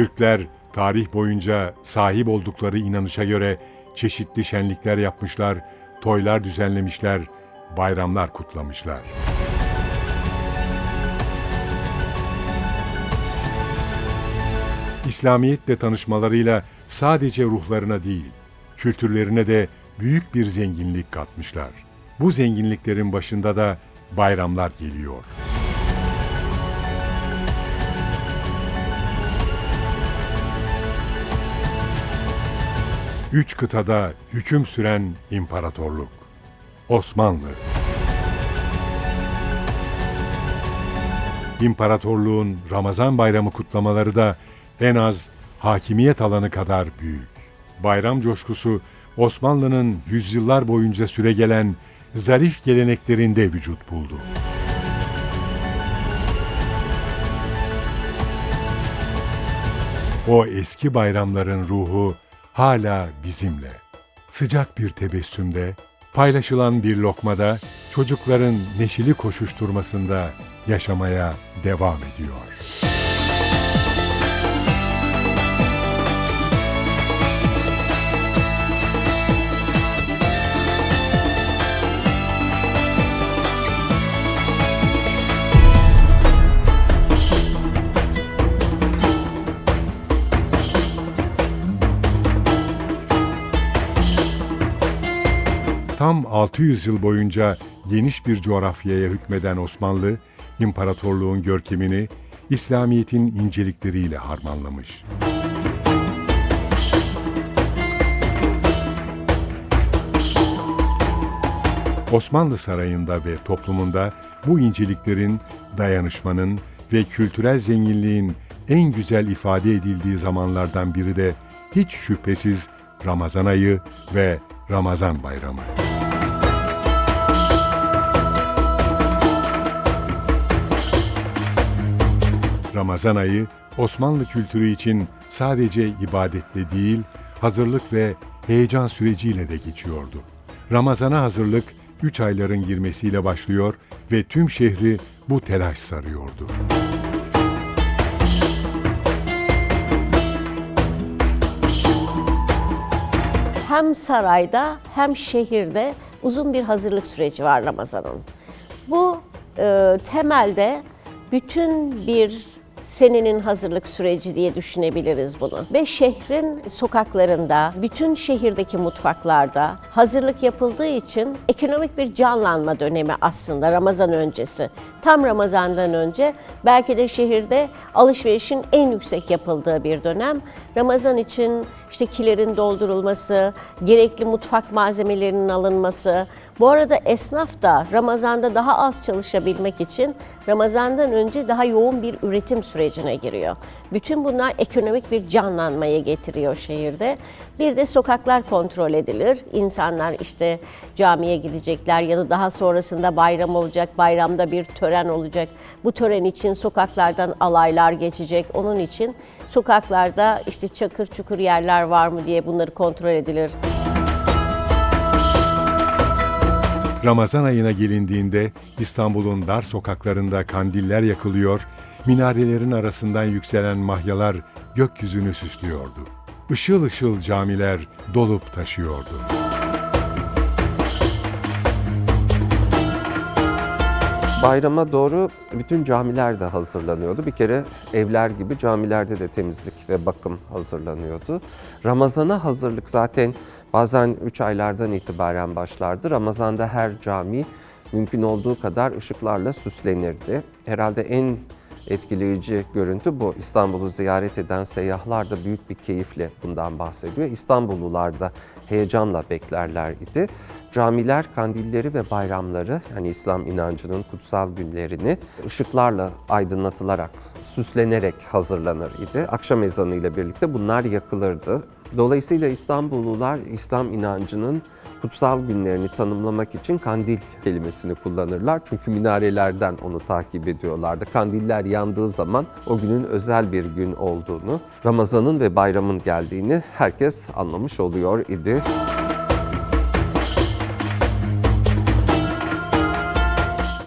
Türkler tarih boyunca sahip oldukları inanışa göre çeşitli şenlikler yapmışlar, toylar düzenlemişler, bayramlar kutlamışlar. İslamiyetle tanışmalarıyla sadece ruhlarına değil, kültürlerine de büyük bir zenginlik katmışlar. Bu zenginliklerin başında da bayramlar geliyor. Üç kıtada hüküm süren imparatorluk. Osmanlı. İmparatorluğun Ramazan bayramı kutlamaları da en az hakimiyet alanı kadar büyük. Bayram coşkusu Osmanlı'nın yüzyıllar boyunca süregelen zarif geleneklerinde vücut buldu. O eski bayramların ruhu hala bizimle. Sıcak bir tebessümde, paylaşılan bir lokmada, çocukların neşeli koşuşturmasında yaşamaya devam ediyor. 600 yıl boyunca geniş bir coğrafyaya hükmeden Osmanlı, imparatorluğun görkemini İslamiyet'in incelikleriyle harmanlamış. Osmanlı sarayında ve toplumunda bu inceliklerin, dayanışmanın ve kültürel zenginliğin en güzel ifade edildiği zamanlardan biri de hiç şüphesiz Ramazan ayı ve Ramazan bayramı. Ramazan ayı Osmanlı kültürü için sadece ibadetle değil, hazırlık ve heyecan süreciyle de geçiyordu. Ramazana hazırlık 3 ayların girmesiyle başlıyor ve tüm şehri bu telaş sarıyordu. hem sarayda hem şehirde uzun bir hazırlık süreci var Ramazan'ın. Bu e, temelde bütün bir senenin hazırlık süreci diye düşünebiliriz bunu. Ve şehrin sokaklarında, bütün şehirdeki mutfaklarda hazırlık yapıldığı için ekonomik bir canlanma dönemi aslında Ramazan öncesi. Tam Ramazan'dan önce belki de şehirde alışverişin en yüksek yapıldığı bir dönem. Ramazan için işte kilerin doldurulması, gerekli mutfak malzemelerinin alınması. Bu arada esnaf da Ramazan'da daha az çalışabilmek için Ramazan'dan önce daha yoğun bir üretim sürecine giriyor. Bütün bunlar ekonomik bir canlanmaya getiriyor şehirde. Bir de sokaklar kontrol edilir. İnsanlar işte camiye gidecekler ya da daha sonrasında bayram olacak, bayramda bir tören olacak. Bu tören için sokaklardan alaylar geçecek. Onun için sokaklarda işte çakır çukur yerler var mı diye bunları kontrol edilir. Ramazan ayına gelindiğinde İstanbul'un dar sokaklarında kandiller yakılıyor, minarelerin arasından yükselen mahyalar gökyüzünü süslüyordu. Işıl ışıl camiler dolup taşıyordu. Bayrama doğru bütün camiler de hazırlanıyordu. Bir kere evler gibi camilerde de temizlik ve bakım hazırlanıyordu. Ramazana hazırlık zaten bazen 3 aylardan itibaren başlardı. Ramazanda her cami mümkün olduğu kadar ışıklarla süslenirdi. Herhalde en etkileyici görüntü bu. İstanbul'u ziyaret eden seyyahlar da büyük bir keyifle bundan bahsediyor. İstanbullular da heyecanla beklerler idi. Camiler kandilleri ve bayramları, hani İslam inancının kutsal günlerini ışıklarla aydınlatılarak, süslenerek hazırlanır idi. Akşam ezanı ile birlikte bunlar yakılırdı. Dolayısıyla İstanbullular İslam inancının kutsal günlerini tanımlamak için kandil kelimesini kullanırlar. Çünkü minarelerden onu takip ediyorlardı. Kandiller yandığı zaman o günün özel bir gün olduğunu, Ramazan'ın ve bayramın geldiğini herkes anlamış oluyor idi.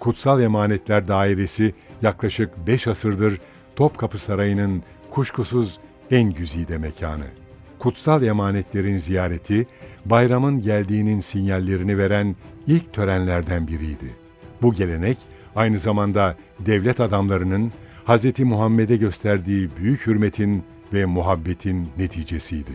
Kutsal Emanetler Dairesi yaklaşık 5 asırdır Topkapı Sarayı'nın kuşkusuz en güzide mekanı. Kutsal emanetlerin ziyareti, bayramın geldiğinin sinyallerini veren ilk törenlerden biriydi. Bu gelenek aynı zamanda devlet adamlarının Hz. Muhammed'e gösterdiği büyük hürmetin ve muhabbetin neticesiydi.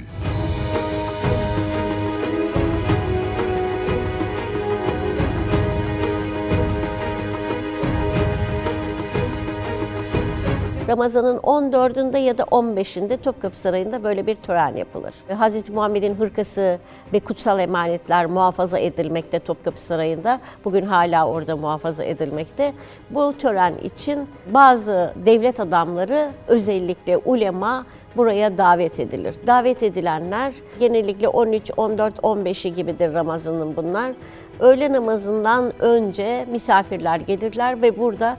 Ramazan'ın 14'ünde ya da 15'inde Topkapı Sarayı'nda böyle bir tören yapılır. Hz. Muhammed'in hırkası ve kutsal emanetler muhafaza edilmekte Topkapı Sarayı'nda. Bugün hala orada muhafaza edilmekte. Bu tören için bazı devlet adamları özellikle ulema buraya davet edilir. Davet edilenler genellikle 13, 14, 15'i gibidir Ramazan'ın bunlar. Öğle namazından önce misafirler gelirler ve burada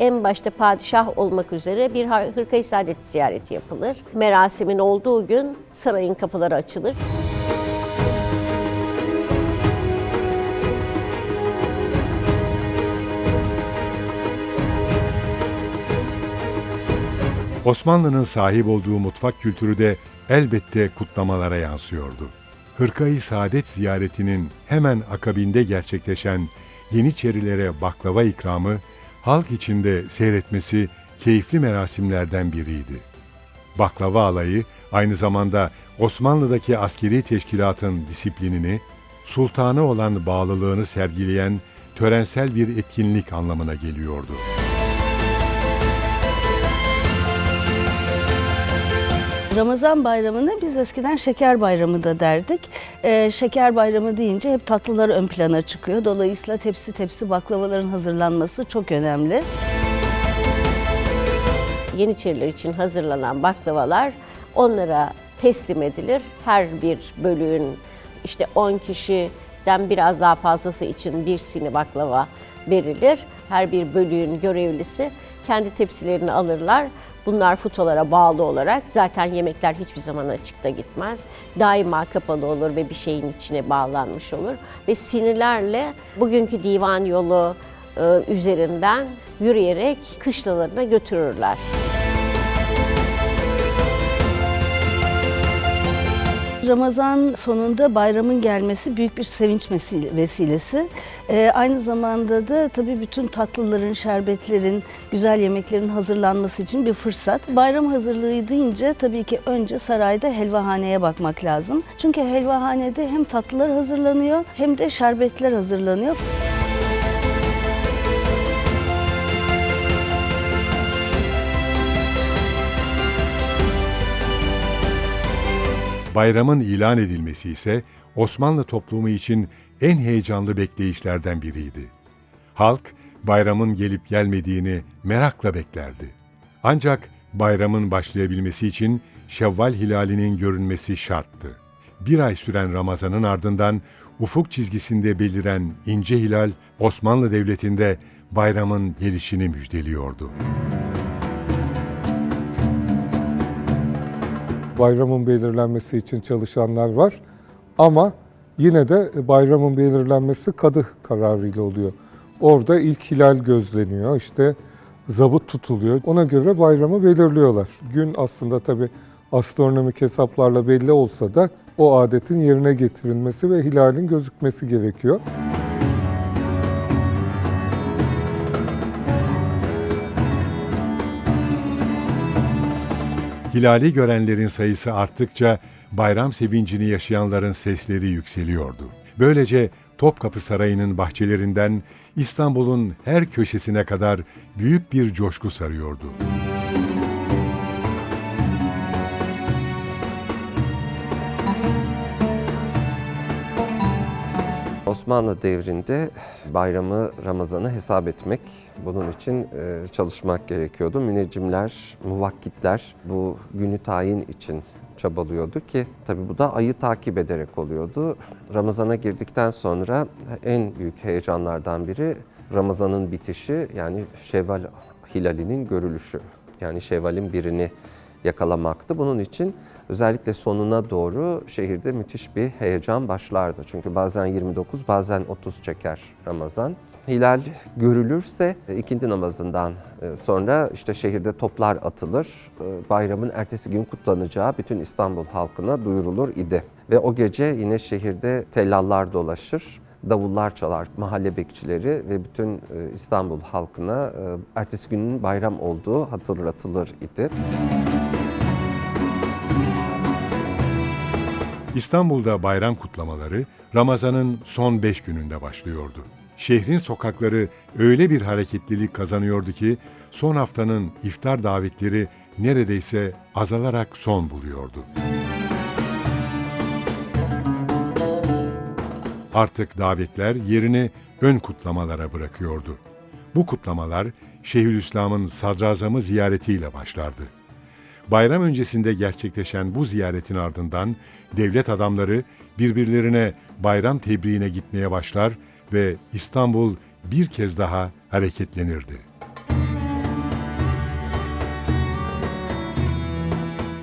en başta padişah olmak üzere bir hırkayı saadet ziyareti yapılır. Merasimin olduğu gün sarayın kapıları açılır. Osmanlı'nın sahip olduğu mutfak kültürü de elbette kutlamalara yansıyordu. Hırkayı Saadet ziyaretinin hemen akabinde gerçekleşen Yeniçerilere baklava ikramı, halk içinde seyretmesi keyifli merasimlerden biriydi. Baklava alayı aynı zamanda Osmanlı'daki askeri teşkilatın disiplinini, sultana olan bağlılığını sergileyen törensel bir etkinlik anlamına geliyordu. Ramazan bayramını biz eskiden şeker bayramı da derdik. Ee, şeker bayramı deyince hep tatlılar ön plana çıkıyor. Dolayısıyla tepsi tepsi baklavaların hazırlanması çok önemli. Yeniçeriler için hazırlanan baklavalar onlara teslim edilir. Her bir bölüğün işte 10 kişiden biraz daha fazlası için bir sini baklava verilir. Her bir bölüğün görevlisi kendi tepsilerini alırlar. Bunlar futolara bağlı olarak zaten yemekler hiçbir zaman açıkta gitmez. Daima kapalı olur ve bir şeyin içine bağlanmış olur. Ve sinirlerle bugünkü divan yolu e, üzerinden yürüyerek kışlalarına götürürler. Ramazan sonunda bayramın gelmesi büyük bir sevinç vesile- vesilesi. Ee, aynı zamanda da tabii bütün tatlıların, şerbetlerin, güzel yemeklerin hazırlanması için bir fırsat. Bayram hazırlığı deyince tabii ki önce sarayda helvahaneye bakmak lazım. Çünkü helvahanede hem tatlılar hazırlanıyor hem de şerbetler hazırlanıyor. Bayramın ilan edilmesi ise Osmanlı toplumu için en heyecanlı bekleyişlerden biriydi. Halk bayramın gelip gelmediğini merakla beklerdi. Ancak bayramın başlayabilmesi için Şevval hilalinin görünmesi şarttı. Bir ay süren Ramazan'ın ardından ufuk çizgisinde beliren ince hilal Osmanlı Devleti'nde bayramın gelişini müjdeliyordu. Bayramın belirlenmesi için çalışanlar var. Ama yine de bayramın belirlenmesi kadı kararıyla oluyor. Orada ilk hilal gözleniyor, işte zabıt tutuluyor. Ona göre bayramı belirliyorlar. Gün aslında tabi astronomik hesaplarla belli olsa da o adetin yerine getirilmesi ve hilalin gözükmesi gerekiyor. Hilali görenlerin sayısı arttıkça bayram sevincini yaşayanların sesleri yükseliyordu. Böylece Topkapı Sarayı'nın bahçelerinden İstanbul'un her köşesine kadar büyük bir coşku sarıyordu. Osmanlı devrinde bayramı, Ramazan'ı hesap etmek, bunun için e, çalışmak gerekiyordu. Müneccimler, muvakkitler bu günü tayin için çabalıyordu ki tabii bu da ayı takip ederek oluyordu. Ramazan'a girdikten sonra en büyük heyecanlardan biri Ramazan'ın bitişi yani Şevval hilalinin görülüşü. Yani Şevval'in birini yakalamaktı. Bunun için özellikle sonuna doğru şehirde müthiş bir heyecan başlardı. Çünkü bazen 29 bazen 30 çeker Ramazan. Hilal görülürse e, ikindi namazından e, sonra işte şehirde toplar atılır. E, Bayramın ertesi gün kutlanacağı bütün İstanbul halkına duyurulur idi. Ve o gece yine şehirde tellallar dolaşır davullar çalar mahalle bekçileri ve bütün İstanbul halkına ertesi günün bayram olduğu hatırlatılır idi. İstanbul'da bayram kutlamaları Ramazan'ın son beş gününde başlıyordu. Şehrin sokakları öyle bir hareketlilik kazanıyordu ki son haftanın iftar davetleri neredeyse azalarak son buluyordu. Artık davetler yerini ön kutlamalara bırakıyordu. Bu kutlamalar Şeyhülislam'ın sadrazamı ziyaretiyle başlardı. Bayram öncesinde gerçekleşen bu ziyaretin ardından devlet adamları birbirlerine bayram tebriğine gitmeye başlar ve İstanbul bir kez daha hareketlenirdi.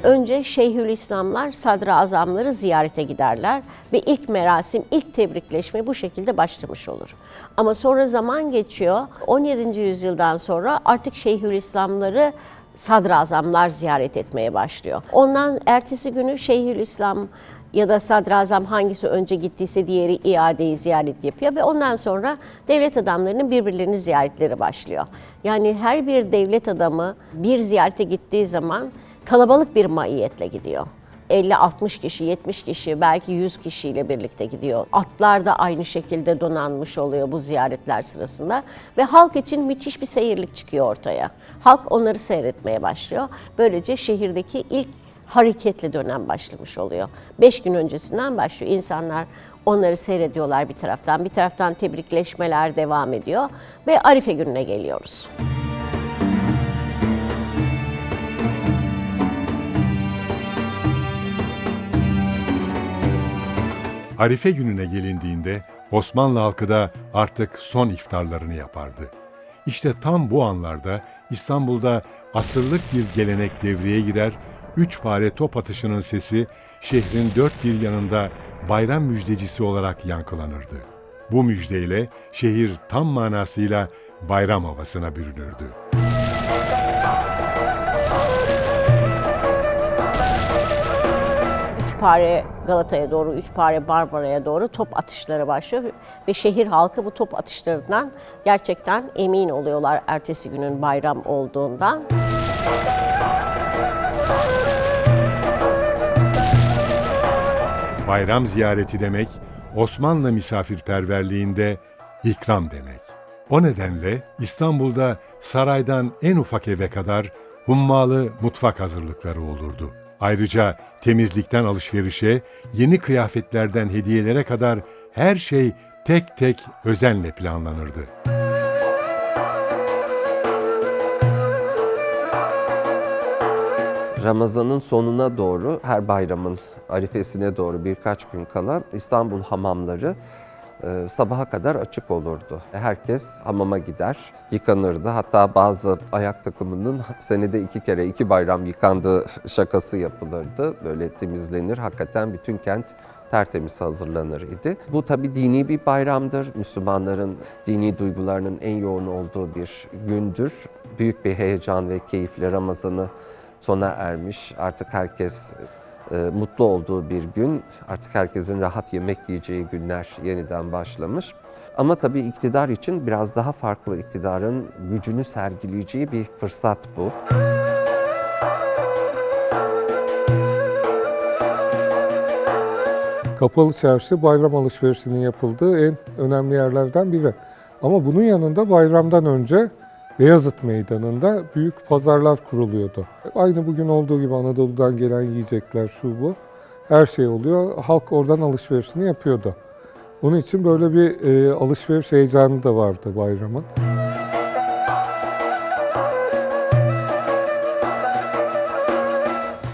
Önce Şeyhülislamlar, sadrazamları ziyarete giderler ve ilk merasim, ilk tebrikleşme bu şekilde başlamış olur. Ama sonra zaman geçiyor. 17. yüzyıldan sonra artık Şeyhülislamları sadrazamlar ziyaret etmeye başlıyor. Ondan ertesi günü Şeyhülislam ya da sadrazam hangisi önce gittiyse diğeri iadeyi ziyaret yapıyor ve ondan sonra devlet adamlarının birbirlerini ziyaretleri başlıyor. Yani her bir devlet adamı bir ziyarete gittiği zaman kalabalık bir maiyetle gidiyor. 50-60 kişi, 70 kişi, belki 100 kişiyle birlikte gidiyor. Atlar da aynı şekilde donanmış oluyor bu ziyaretler sırasında. Ve halk için müthiş bir seyirlik çıkıyor ortaya. Halk onları seyretmeye başlıyor. Böylece şehirdeki ilk hareketli dönem başlamış oluyor. Beş gün öncesinden başlıyor. İnsanlar onları seyrediyorlar bir taraftan. Bir taraftan tebrikleşmeler devam ediyor. Ve Arife gününe geliyoruz. Arife gününe gelindiğinde Osmanlı halkı da artık son iftarlarını yapardı. İşte tam bu anlarda İstanbul'da asırlık bir gelenek devreye girer, üç pare top atışının sesi şehrin dört bir yanında bayram müjdecisi olarak yankılanırdı. Bu müjdeyle şehir tam manasıyla bayram havasına bürünürdü. üç pare Galata'ya doğru, üç pare Barbara'ya doğru top atışları başlıyor. Ve şehir halkı bu top atışlarından gerçekten emin oluyorlar ertesi günün bayram olduğundan. Bayram ziyareti demek, Osmanlı misafirperverliğinde ikram demek. O nedenle İstanbul'da saraydan en ufak eve kadar hummalı mutfak hazırlıkları olurdu. Ayrıca temizlikten alışverişe, yeni kıyafetlerden hediyelere kadar her şey tek tek özenle planlanırdı. Ramazan'ın sonuna doğru, her bayramın arifesine doğru birkaç gün kala İstanbul hamamları sabaha kadar açık olurdu. Herkes hamama gider, yıkanırdı. Hatta bazı ayak takımının senede iki kere iki bayram yıkandığı şakası yapılırdı. Böyle temizlenir. Hakikaten bütün kent tertemiz hazırlanır idi. Bu tabi dini bir bayramdır. Müslümanların dini duygularının en yoğun olduğu bir gündür. Büyük bir heyecan ve keyifle Ramazan'ı sona ermiş. Artık herkes e, mutlu olduğu bir gün. Artık herkesin rahat yemek yiyeceği günler yeniden başlamış. Ama tabii iktidar için biraz daha farklı iktidarın gücünü sergileyeceği bir fırsat bu. Kapalı Çarşı bayram alışverişinin yapıldığı en önemli yerlerden biri. Ama bunun yanında bayramdan önce Beyazıt Meydanı'nda büyük pazarlar kuruluyordu. Aynı bugün olduğu gibi Anadolu'dan gelen yiyecekler, şu bu, her şey oluyor. Halk oradan alışverişini yapıyordu. Onun için böyle bir e, alışveriş heyecanı da vardı bayramın.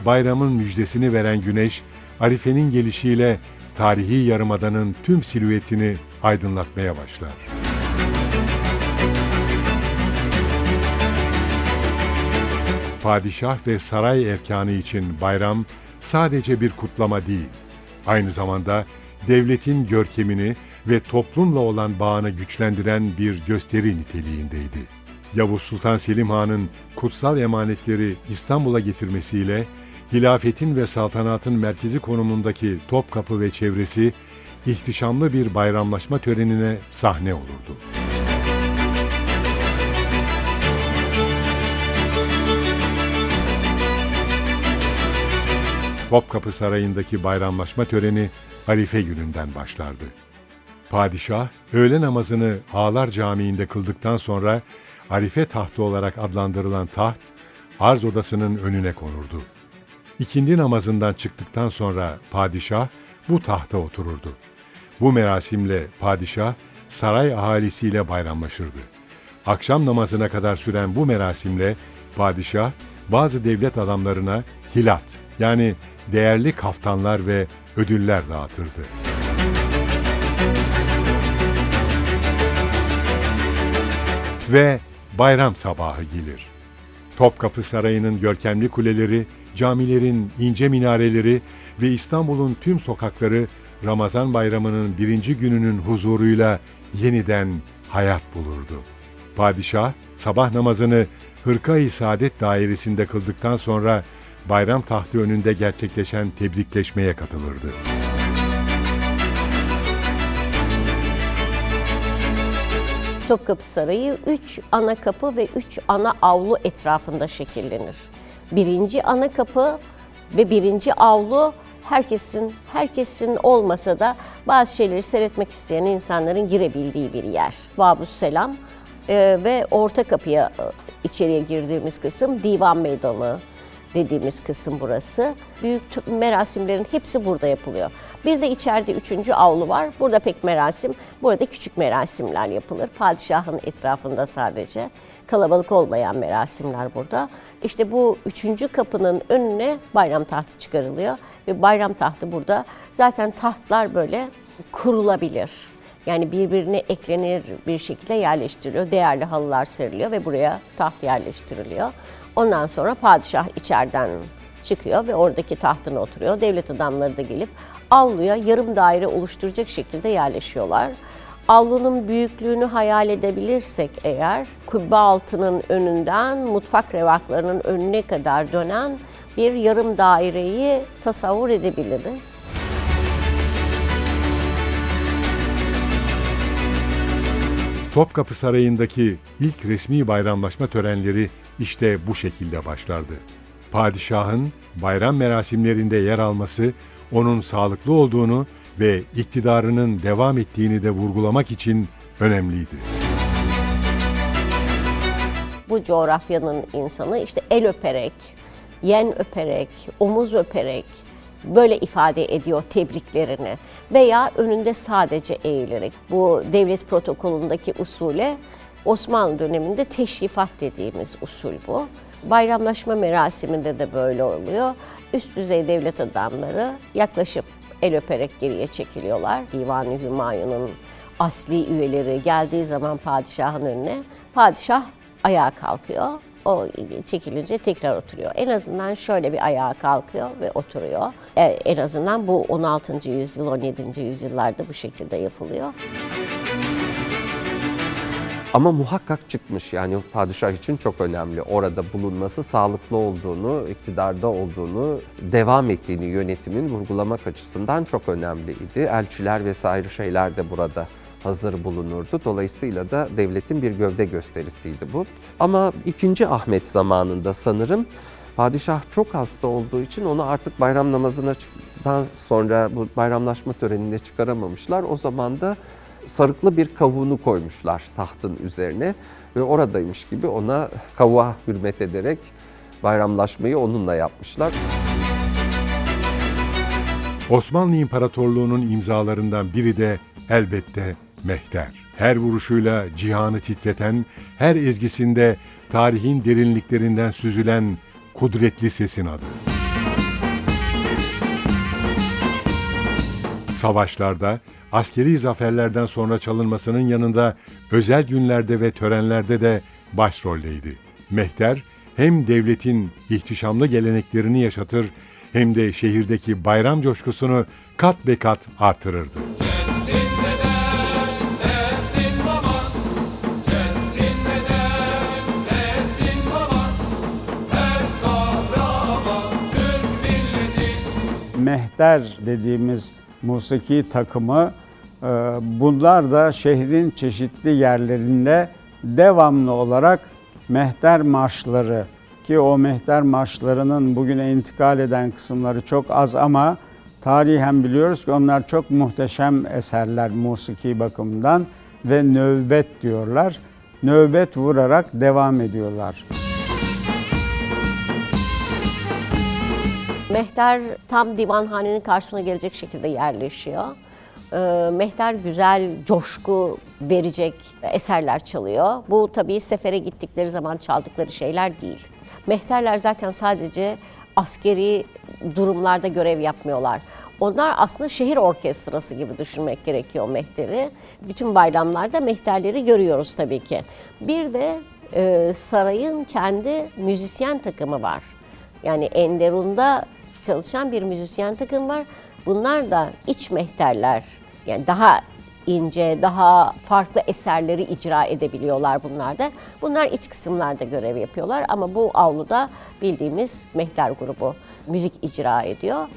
Bayramın müjdesini veren güneş, Arife'nin gelişiyle tarihi yarımadanın tüm silüetini aydınlatmaya başlar. Padişah ve saray erkanı için bayram sadece bir kutlama değil, aynı zamanda devletin görkemini ve toplumla olan bağını güçlendiren bir gösteri niteliğindeydi. Yavuz Sultan Selim Han'ın kutsal emanetleri İstanbul'a getirmesiyle hilafetin ve saltanatın merkezi konumundaki Topkapı ve çevresi ihtişamlı bir bayramlaşma törenine sahne olurdu. Topkapı Sarayı'ndaki bayramlaşma töreni Arife gününden başlardı. Padişah öğle namazını Ağlar Camii'nde kıldıktan sonra Arife tahtı olarak adlandırılan taht arz odasının önüne konurdu. İkindi namazından çıktıktan sonra padişah bu tahta otururdu. Bu merasimle padişah saray ahalisiyle bayramlaşırdı. Akşam namazına kadar süren bu merasimle padişah bazı devlet adamlarına hilat yani değerli kaftanlar ve ödüller dağıtırdı. Ve bayram sabahı gelir. Topkapı Sarayı'nın görkemli kuleleri, camilerin ince minareleri ve İstanbul'un tüm sokakları Ramazan bayramının birinci gününün huzuruyla yeniden hayat bulurdu. Padişah sabah namazını Hırka-i Saadet dairesinde kıldıktan sonra bayram tahtı önünde gerçekleşen tebrikleşmeye katılırdı. Topkapı Sarayı üç ana kapı ve üç ana avlu etrafında şekillenir. Birinci ana kapı ve birinci avlu herkesin herkesin olmasa da bazı şeyleri seyretmek isteyen insanların girebildiği bir yer. Babus Selam e, ve orta kapıya e, içeriye girdiğimiz kısım divan meydanı dediğimiz kısım burası. Büyük merasimlerin hepsi burada yapılıyor. Bir de içeride üçüncü avlu var. Burada pek merasim, burada küçük merasimler yapılır. Padişahın etrafında sadece. Kalabalık olmayan merasimler burada. İşte bu üçüncü kapının önüne bayram tahtı çıkarılıyor. Ve bayram tahtı burada. Zaten tahtlar böyle kurulabilir. Yani birbirine eklenir bir şekilde yerleştiriliyor. Değerli halılar seriliyor ve buraya taht yerleştiriliyor. Ondan sonra padişah içeriden çıkıyor ve oradaki tahtına oturuyor. Devlet adamları da gelip avluya yarım daire oluşturacak şekilde yerleşiyorlar. Avlunun büyüklüğünü hayal edebilirsek eğer kubbe altının önünden mutfak revaklarının önüne kadar dönen bir yarım daireyi tasavvur edebiliriz. Topkapı Sarayı'ndaki ilk resmi bayramlaşma törenleri işte bu şekilde başlardı. Padişahın bayram merasimlerinde yer alması onun sağlıklı olduğunu ve iktidarının devam ettiğini de vurgulamak için önemliydi. bu coğrafyanın insanı işte el öperek, yen öperek, omuz öperek böyle ifade ediyor tebriklerini veya önünde sadece eğilerek bu devlet protokolündeki usule Osmanlı döneminde teşrifat dediğimiz usul bu. Bayramlaşma merasiminde de böyle oluyor. Üst düzey devlet adamları yaklaşıp el öperek geriye çekiliyorlar. Divan-ı Hümayun'un asli üyeleri geldiği zaman padişahın önüne padişah ayağa kalkıyor. O çekilince tekrar oturuyor. En azından şöyle bir ayağa kalkıyor ve oturuyor. E, En azından bu 16. yüzyıl, 17. yüzyıllarda bu şekilde yapılıyor. Ama muhakkak çıkmış yani padişah için çok önemli. Orada bulunması sağlıklı olduğunu, iktidarda olduğunu, devam ettiğini yönetimin vurgulamak açısından çok önemliydi. Elçiler vesaire şeyler de burada hazır bulunurdu. Dolayısıyla da devletin bir gövde gösterisiydi bu. Ama 2. Ahmet zamanında sanırım padişah çok hasta olduğu için onu artık bayram namazına çıktıktan sonra bu bayramlaşma törenine çıkaramamışlar. O zaman da sarıklı bir kavuğunu koymuşlar tahtın üzerine ve oradaymış gibi ona kavuğa hürmet ederek bayramlaşmayı onunla yapmışlar. Osmanlı İmparatorluğu'nun imzalarından biri de elbette Mehter. Her vuruşuyla cihanı titreten, her ezgisinde tarihin derinliklerinden süzülen kudretli sesin adı. Savaşlarda, askeri zaferlerden sonra çalınmasının yanında özel günlerde ve törenlerde de başroldeydi. Mehter, hem devletin ihtişamlı geleneklerini yaşatır hem de şehirdeki bayram coşkusunu kat be kat artırırdı. mehter dediğimiz musiki takımı bunlar da şehrin çeşitli yerlerinde devamlı olarak mehter marşları ki o mehter marşlarının bugüne intikal eden kısımları çok az ama tarihen biliyoruz ki onlar çok muhteşem eserler musiki bakımından ve növbet diyorlar. Növbet vurarak devam ediyorlar. Mehter tam divanhanenin karşısına gelecek şekilde yerleşiyor. Ee, Mehter güzel, coşku verecek eserler çalıyor. Bu tabii sefere gittikleri zaman çaldıkları şeyler değil. Mehterler zaten sadece askeri durumlarda görev yapmıyorlar. Onlar aslında şehir orkestrası gibi düşünmek gerekiyor mehteri. Bütün bayramlarda mehterleri görüyoruz tabii ki. Bir de e, sarayın kendi müzisyen takımı var. Yani Enderun'da çalışan bir müzisyen takım var. Bunlar da iç mehterler. Yani daha ince, daha farklı eserleri icra edebiliyorlar bunlar da. Bunlar iç kısımlarda görev yapıyorlar ama bu avluda bildiğimiz mehter grubu müzik icra ediyor.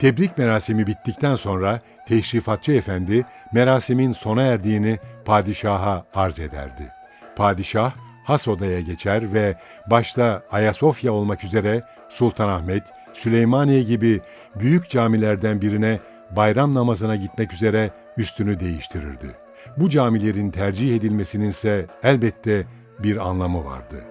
Tebrik merasimi bittikten sonra Teşrifatçı Efendi merasimin sona erdiğini padişaha arz ederdi. Padişah has odaya geçer ve başta Ayasofya olmak üzere Sultanahmet, Süleymaniye gibi büyük camilerden birine bayram namazına gitmek üzere üstünü değiştirirdi. Bu camilerin tercih edilmesinin ise elbette bir anlamı vardı.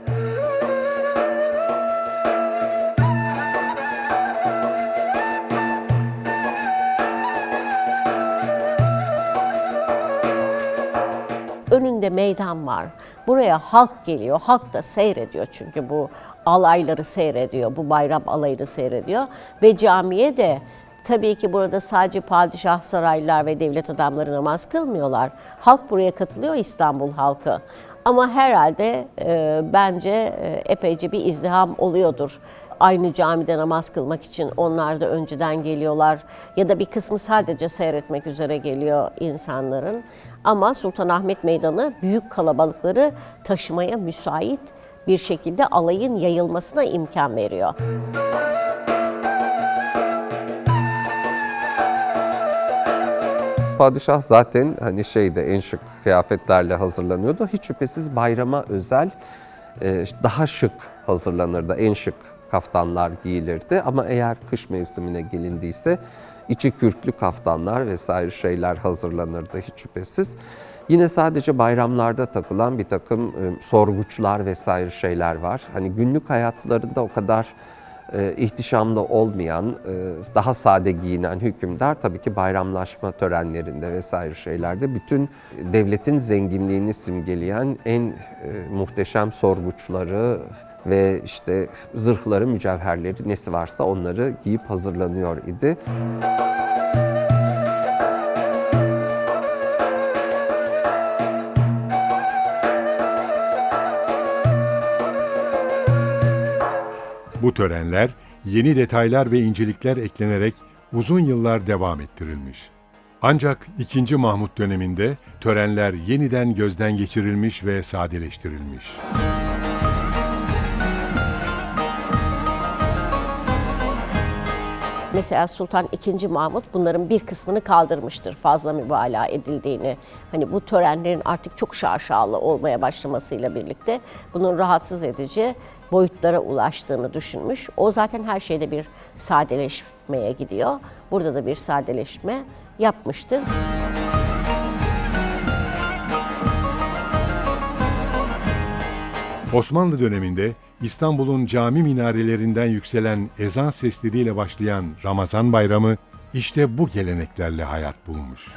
Önünde meydan var. Buraya halk geliyor. Halk da seyrediyor çünkü bu alayları seyrediyor. Bu bayram alayını seyrediyor. Ve camiye de tabii ki burada sadece padişah saraylılar ve devlet adamları namaz kılmıyorlar. Halk buraya katılıyor İstanbul halkı. Ama herhalde e, bence e, epeyce bir izdiham oluyordur. Aynı camide namaz kılmak için onlar da önceden geliyorlar ya da bir kısmı sadece seyretmek üzere geliyor insanların. Ama Sultanahmet Meydanı büyük kalabalıkları taşımaya müsait bir şekilde alayın yayılmasına imkan veriyor. Padişah zaten hani şeyde en şık kıyafetlerle hazırlanıyordu. Hiç şüphesiz bayrama özel e, daha şık hazırlanırdı. En şık kaftanlar giyilirdi. Ama eğer kış mevsimine gelindiyse içi kürklü kaftanlar vesaire şeyler hazırlanırdı hiç şüphesiz. Yine sadece bayramlarda takılan bir takım e, sorguçlar vesaire şeyler var. Hani günlük hayatlarında o kadar ihtişamlı olmayan, e, daha sade giyinen hükümdar tabii ki bayramlaşma törenlerinde vesaire şeylerde bütün devletin zenginliğini simgeleyen en e, muhteşem sorguçları ve işte zırhları, mücevherleri nesi varsa onları giyip hazırlanıyor idi. Bu törenler yeni detaylar ve incelikler eklenerek uzun yıllar devam ettirilmiş. Ancak 2. Mahmut döneminde törenler yeniden gözden geçirilmiş ve sadeleştirilmiş. Mesela Sultan II. Mahmut bunların bir kısmını kaldırmıştır fazla mübalağa edildiğini. Hani bu törenlerin artık çok şaşalı olmaya başlamasıyla birlikte bunun rahatsız edici boyutlara ulaştığını düşünmüş. O zaten her şeyde bir sadeleşmeye gidiyor. Burada da bir sadeleşme yapmıştır. Osmanlı döneminde İstanbul'un cami minarelerinden yükselen ezan sesleriyle başlayan Ramazan Bayramı işte bu geleneklerle hayat bulmuş.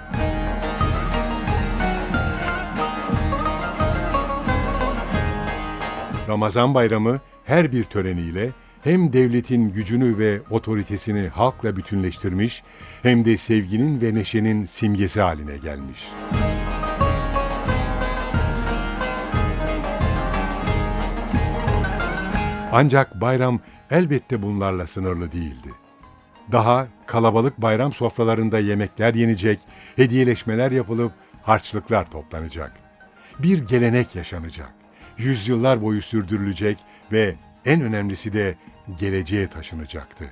Ramazan Bayramı her bir töreniyle hem devletin gücünü ve otoritesini halkla bütünleştirmiş hem de sevginin ve neşenin simgesi haline gelmiş. Ancak bayram elbette bunlarla sınırlı değildi. Daha kalabalık bayram sofralarında yemekler yenecek, hediyeleşmeler yapılıp harçlıklar toplanacak. Bir gelenek yaşanacak. Yüzyıllar boyu sürdürülecek ve en önemlisi de geleceğe taşınacaktı.